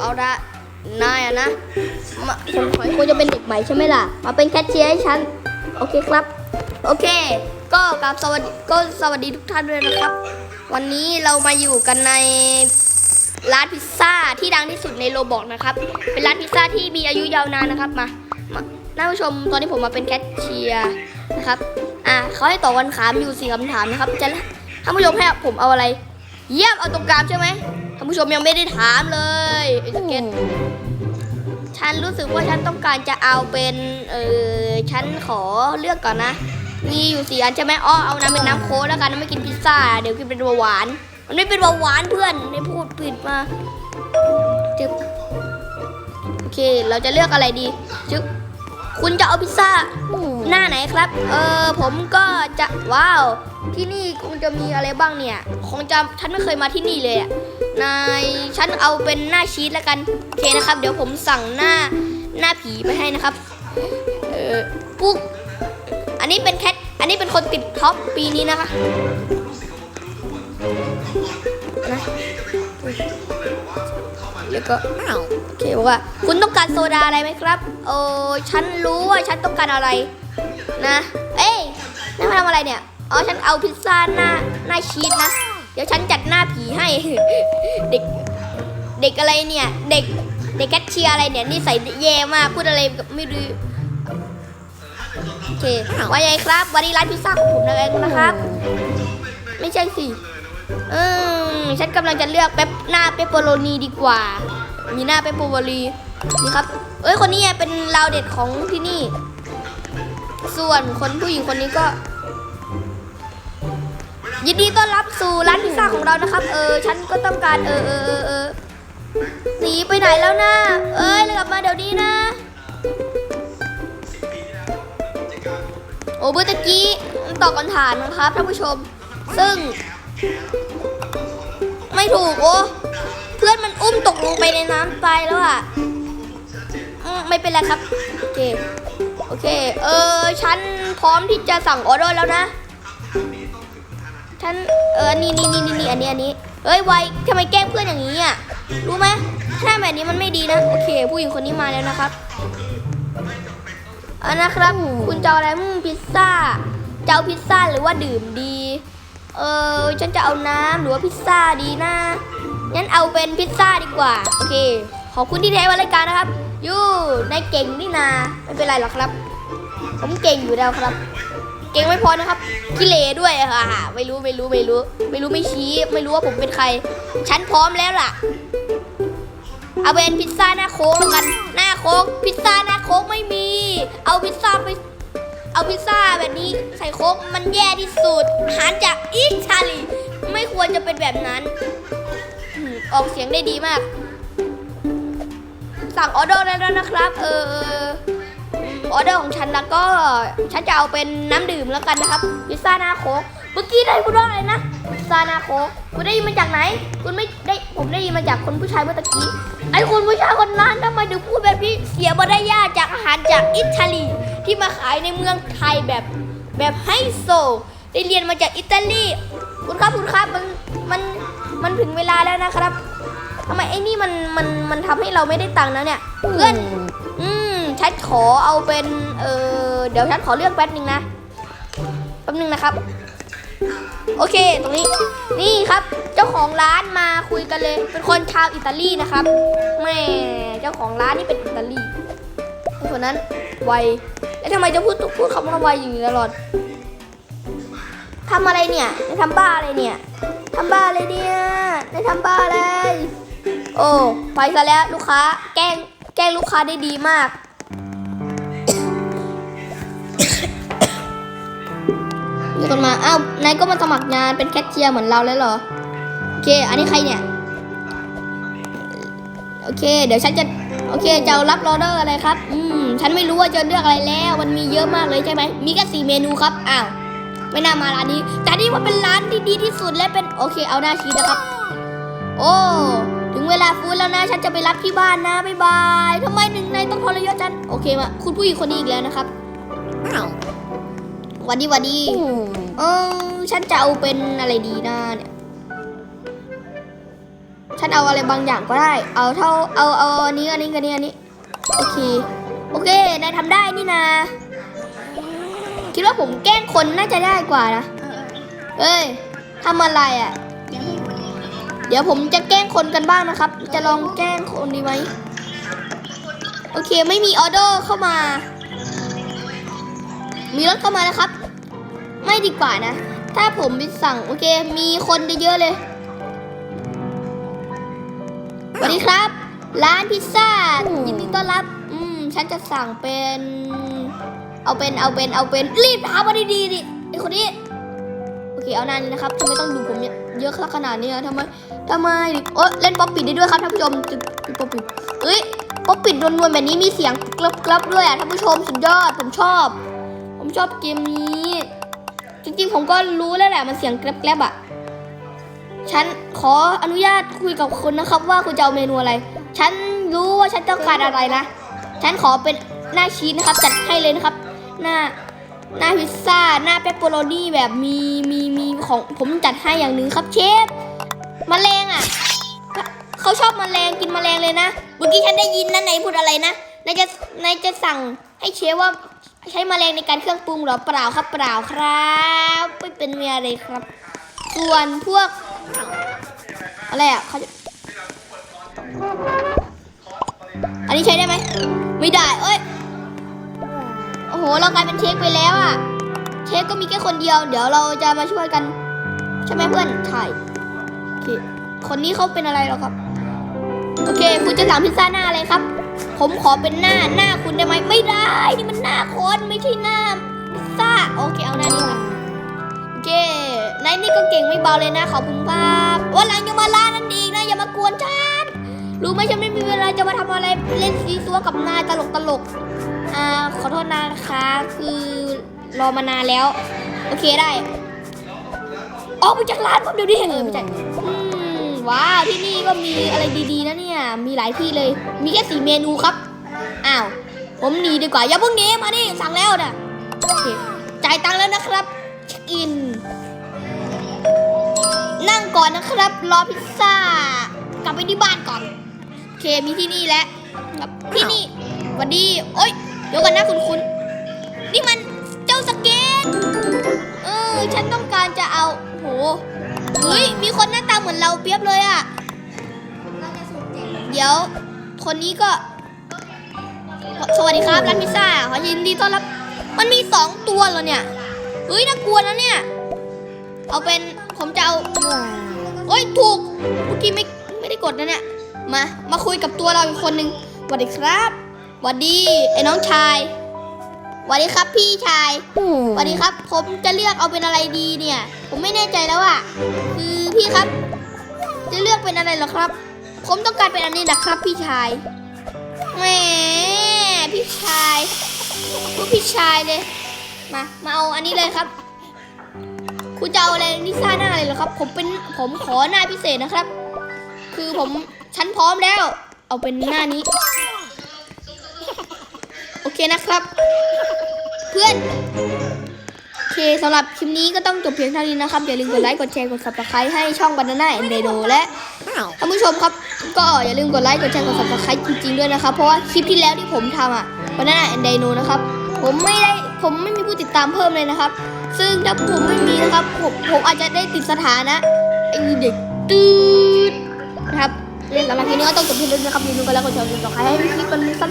เอาละนายอะนะมาผมขอให้คุณจะเป็นเด็กใหม่ใช่ไหมล่ะ มาเป็นแคชเชียร์ให้ฉัน โอเคครับ โอเค ก็กราบสวัสดีก็สวัสดีทุกท่านด้วยนะครับ วันนี้เรามาอยู่กันในร้านพิซซ่าที่ดังที่สุดในโรบอกนะครับ เป็นร้านพิซซ่าที่มีอายุยาวนานนะครับ มามาท่านผู้ชมตอนนี้ผมมาเป็นแคชเชียร์นะครับ อะเขาให้ตอบคำถามอยู่สี่คำถามนะครับ จะท่านผู้ชมให้ผมเอาอะไร เยี่ยมเอาตรงกลางใช่ไหม ท่านผู้ชมยังไม่ได้ถามเลยไอ้สเก็ตฉันรู้สึกว่าฉันต้องการจะเอาเป็นเออฉันขอเลือกก่อนนะ มีอยู่สี่อันใช่ไหมอ้อเอาน้ำเป็นน้ำโค้กแล้วกันไม่กินพิซซ่า เดี๋ยวกินเป็นเบาหวาน มันไม่เป็นเบาหวานเพื่อนได้พูดผิดมาจึ๊บโอเค เราจะเลือกอะไรดีจึ๊บคุณจะเอาพิซซ่า หน้าไหนครับ เออผมก็จะว้าว ที่นี่คงจะมีอะไรบ้างเนี่ยคงจะฉันไม่เคยมาที่นี่เลยอะนายฉันเอาเป็นหน้าชีสแล้วกันโอเคนะครับ เดี๋ยวผมสั่งหน้าหน้าผีไปให้นะครับ เออปุ๊กอันนี้เป็นแคทอันนี้เป็นคนติดท็อปปีนี้นะคะนะแล้วก็อ้าวโอเคบอกว่า คุณต้องการโซดาอะไรไหมครับโอ้ฉันรู้ว่าฉันต้องการอะไร นะ เอ้ยนั่นมาทำอะไรเนี่ย อ๋อ ฉันเอาพิซซ่าหน้าหน้าชีสนะ เดี๋ยวฉันจัดหน้าผีให้ เด็ก เด็กอะไรเนี่ย เด็ก เด็กแคชเชียร์อะไรเนี่ย นี่ใส่แย่มาก พูดอะไรกับไม่รู้โอเคว่าไงครับ วันนี้ร้านพิซซ่าของผมนะเองนะครับ ไม่ใช่สิ อืม ฉันกำลังจะเลือกเป๊ปหน้าเปปเปโรนีดีกว่า มีหน้าเปปเปโรนีนี่ครับ เอ้ย คนนี้เป็นราวเด็ดของที่นี่ ส่วนคนผู้หญิงคนนี้ก็ ยินดีต้อนรับสู่ร้านพิซซ่าของเรานะครับ เออ ฉันก็ต้องการเออเออเออเออหนีไปไหนแล้วนะเอ้ยกลับมาเดี๋ยวนี้นะโอ้เมื่อตะกี้ตอบคำถามนะครับท่านผู้ชม ซึ่ง ไม่ถูกโอ้เพื่อนมันอุ้มตกลงไปในน้ำตายแล้วอะไม่เป็นไรครับโอเค โอเค เออฉันพร้อมที่จะสั่งออเดอร์แล้วนะฉันเออนี่นี่นี่นี่อันนี้อันนี้เฮ้ยไวทำไมแกล้งเพื่อนอย่างนี้อะรู้ไหมถ้าแบบนี้มันไม่ดีนะโอเค ผู้หญิงคนนี้มาแล้วนะครับอันนะครับ คุณจะอาอะไรอืมพิซซ่าจะเอาพิซซ่าหรือว่าดื่มดี เออฉันจะเอาน้ำหรือว่าพิซซ่าดีนะงั้นเอาเป็นพิซซ่าดีกว่า โอเค ขอบคุณที่แท้มารายการนะครับ ยูนายเก่งนี่นาไม่เป็นไรหรอกครับ ผมเก่งอยู่แล้วครับ เก่งไม่พอนะครับกิเลด้วยค่ะ ไม่รู้ไม่รู้ไม่รู้ ไม่รู้ไม่ชี้ ไม่รู้ว่าผมเป็นใคร ฉันพร้อมแล้วล่ะเอาเป็นพิซซ่าหน้าโค้กแล้วกัน หน้าโค้กพิซซ่าหน้าโค้กไม่มี เอาพิซซ่าไป เอาพิซซ่าแบบนี้ใส่โค้กมันแย่ที่สุดอาหารจากอิตาลีไม่ควรจะเป็นแบบนั้น ออกเสียงได้ดีมาก สั่งออเดอร์ได้แล้วนะครับ เออเออเดอร์ของฉันแล้วก็ฉันจะเอาเป็นน้ำดื่มแล้วกันนะครับพิซซ่าหน้าโค้กเมื่อกี้ได้คุณว่าอะไรนะพิซซ่าหน้าโค้กคุณได้ยินมาจากไหน คุณไม่ได้ผมได้ยินมาจากคนผู้ชายเมื่อตะกี้ไอ้คนผู้ชายคนนั้นทำไมถึงพูดแบบนี้เสียมารยาทจากอาหารจากอิตาลีที่มาขายในเมืองไทยแบบแบบไฮโซได้เรียนมาจากอิตาลีคุณครับคุณครับมันมันมันถึงเวลาแล้วนะครับ ทำไมไอ้นี่มันมันมันทำให้เราไม่ได้ตังค์นะเนี่ยเพื่อนอืมฉันขอเอาเป็นเออเดี๋ยวฉันขอเลือกแป๊บนึงนะแป๊บนึงนะครับ โอเคตรงนี้นี่ครับ เจ้าของร้านมาคุยกันเลย เป็นคนชาวอิตาลีนะครับแม่เจ้าของร้านนี่เป็นอิตาลีไอ้คนนั้นไวแล้วทำไมจะพูดพูดคำว่าไวอย่างนี้ตลอดทำอะไรเนี่ยนายทำบ้าอะไรเนี่ยทำบ้าอะไรเนี่ยนายทำบ้าอะไร โอ้ไปซะแล้วลูกค้า แกล้งแกล้งลูกค้าได้ดีมาก มีคนมาอ้าวนายก็มาสมัครงานเป็นแคชเชียร์เหมือนเราแล้วเหรอ โอเค อันนี้ใครเนี่ย โอเค เดี๋ยวฉันจะ โอเคจะรับออเดอร์อะไรครับ อืม ฉันไม่รู้ว่าจะเลือกอะไรแล้ว มันมีเยอะมากเลยใช่ไหม มีแค่สี่เมนูครับ อ้าว ไม่น่ามาร้านนี้ แต่นี่ว่าเป็นร้านที่ดีที่สุดและเป็น โอเค เอาหน้าชีสนะครับ โอ้ ถึงเวลาฟู้ดแล้วนะ ฉันจะไปรับที่บ้านนะบ๊ายบายทำไมหนึ่งในต้องทรยศฉัน โอเคมาคุณผู้หญิงคนนี้อีกแล้วนะครับอ้าวหวันดีหวันดีเออฉันจะเอาเป็นอะไรดีนะเนี่ย ฉันเอาอะไรบางอย่างก็ได้ เอาเท่า เอาเอาอันนี้อันนี้อันนี้อันนี้ โอเค โอเคนายทำได้นี่นาคิดว่าผมแกล้งคนน่าจะได้กว่านะ เออเอ้ยทำอะไรอะเดี๋ยวให้ดู เดี๋ยวผมจะแกล้งคนกันบ้างนะครับ จะลองแกล้งคนดีไหมโอเคไม่มีออเดอร์เข้ามา มีรถเข้ามาแล้วครับ ไม่ดีกว่านะ ถ้าผมไปสั่งโอเค มีคนเยอะๆเลยสวัสดีครับ ร้านพิซซ่ายินดีต้อนรับ อืม ฉันจะสั่งเป็น เอาเป็นเอาเป็นเอาเป็นรีบถามาดีๆดิไอคนนี้ เคเอาหน้านี้นะครับทำไมต้องดูผมเยอะขนาดนี้ทำไมทำไมโอ๊ยเล่นป๊อปปิดได้ด้วยครับท่านผู้ชมจุดป๊อปปิดเอ้ยป๊อปปิดนวลๆแบบนี้มีเสียงกรับกรับด้วยอะท่านผู้ชมสุดยอดผมชอบ ผมชอบเกมนี้ จริงๆ ผมก็รู้แล้วแหละมันเสียงแกรบอะฉันขออนุญาตคุยกับคุณนะครับ ว่าคุณจะเอาเมนูอะไร ฉันรู้ว่าฉันต้องการอะไรนะ ฉันขอเป็นหน้าชีสนะครับ จัดให้เลยนะครับ หน้า หน้าพิซซ่าหน้าเปปเปอโรนี่แบบมีมีมีของผมจัดให้อย่างหนึ่งครับเชฟมแมลงอะเขาชอบมแมลงกินมแมลงเลยนะเมื่อกี้ฉันได้ยินนะไหนพูดอะไรนะนายจะนายจะสั่งให้เชฟว่าใช้มแมลงในการเครื่องปรุงหรอเปล่าครับเปล่าครับไม่เป็นเมียอะไรครับ ส่วนพวกอะไรอะเขาจะอันนี้ใช้ได้ไหมไม่ได้เอ้ย เรากลายเป็นเชฟไปแล้วอะเชฟก็มีแค่คนเดียว เดี๋ยวเราจะมาช่วยกัน ใช่ไหมเพื่อนใช่โอเคคนนี้เขาเป็นอะไรหรอครับ โอเค คุณจะสั่งพิซซ่าหน้าอะไรครับ ผมขอเป็นหน้าหน้าคุณได้ไหมไม่ได้นี่มันหน้าคนไม่ใช่หน้าพิซซ่าโอเคเอาหน้านี้ค่ะโอเคนายนี่ก็เก่งไม่เบาเลยนะขอบคุณครับวันหลังอย่ามาล่านั่นอีกนะอย่ามากวนฉันรู้ไหมฉันไม่มีเวลาจะมาทำอะไรเล่นซีซัวกับนายตลกตลก อ่าขอโทษนะคะ คือรอมานานแล้ว โอเคได้ ออกไปจากร้านผมเดี๋ยวนี้เออไม่ใช่ว้าวที่นี่ก็มีอะไรดีๆนะเนี่ย มีหลายที่เลย มีแค่สี่เมนูครับ อ้าว ผมหนีดีกว่า อย่าเพิ่งหนีมานี่สั่งแล้วนะโอเคจ่ายตังค์แล้วนะครับเช็คอิน นั่งก่อนนะครับ รอพิซซ่ากลับไปที่บ้านก่อน โอเคมีที่นี่และครับที่นี่หวันดีโอ๊ย เดี๋ยวกันนะคุณคุณนี่มันเจ้าสเก็ตเออ ฉันต้องการจะเอาโหเฮ้ยมีคนหน้าตาเหมือนเราเปรียบเลยอะเราจะเดี๋ยว คนนี้ก็ สวัสดีครับร้านพิซซ่าขอยินดีต้อนรับ มันมีสองตัวเหรอเนี่ยเฮ้ยน่ากลัวนะเนี่ย เอาเป็นผมจะเอาเฮ้ยถูกเมื่อกี้ไม่ไม่ได้กดนะเนี่ยมา มาคุยกับตัวเราอีกคนนึงสวัสดีครับ สวัสดีไอ้น้องชายสวัสดีครับพี่ชายสวัสดีครับ ผมจะเลือกเอาเป็นอะไรดีเนี่ย ผมไม่แน่ใจแล้วอะคือพี่ครับ จะเลือกเป็นอะไรเหรอครับ ผมต้องการเป็นอันนี้นะครับ พี่ชายแหมพี่ชายลูกพี่ชายเลย มา มาเอาอันนี้เลยครับ คุณจะเอาอะไรนิซ่าหน้าเลยเหรอครับ ผมเป็นผมขอหน้าพิเศษนะครับ คือผมฉันพร้อมแล้ว เอาเป็นหน้านี้ โอเคนะครับ เพื่อนโอเคสำหรับคลิปนี้ก็ต้องจบเพียงเท่านี้นะครับ อย่าลืมกดไลค์กดแชร์กด subscribe ให้ช่อง Banana and Dado และท่านผู้ชมครับ ก็อย่าลืมกดไลค์กดแชร์กด subscribe จริงๆด้วยนะครับ เพราะว่าคลิปที่แล้วที่ผมทำอะ Banana and Dado นะครับ ผมไม่ได้ผมไม่มีผู้ติดตามเพิ่มเลยนะครับ ซึ่งถ้าผมไม่มีนะครับผมผมอาจจะได้ติดสถานะไอเด็กตืดนะครับสำหรับคลิปนี้ก็ต้องจบเพียงเท่านี้นะครับอย่าลืมกดไลค์กดแชร์กด subscribe ให้คลิปมันสั้น